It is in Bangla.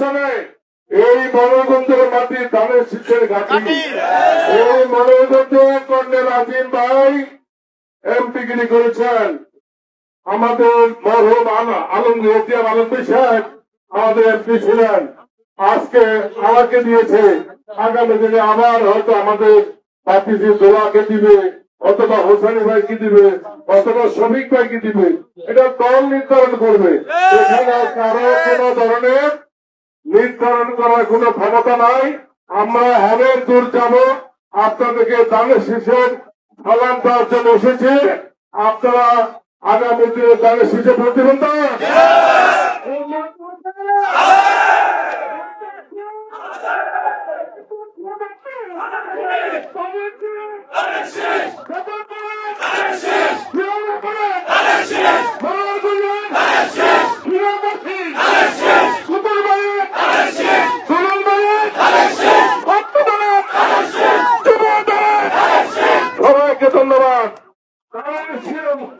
নির্বাচনে এই মনোরঞ্জনের মাটি ধানের শীষের ঘাটি। এই মনোরঞ্জনে কর্নেল আজিম ভাই এমপি গিরি করেছেন আমাদের মরহুম আলমগীর এটিএম আলমগীর সাহেব আমাদের এমপি ছিলেন। আজকে আমাকে দিয়েছে। আগামী দিনে আবার হয়তো আমাদের পার্টিজি দোলাকে দিবে অথবা হোসানি ভাইকে দিবে অথবা শ্রমিক ভাইকে দিবে। এটা দল নির্ধারণ করবে। এখানে কারও কোনো ধরনের নির্ধারণ করার কোনো ক্ষমতা নাই। আমরা হ্যাবের দূর যাব। আপনাদেরকে দানের শীষের সালাম দেওয়ার জন্য এসেছি। আপনারা আগামী দিনে দানের শীষে প্রতিবন্ধ সবাইকে Cássio!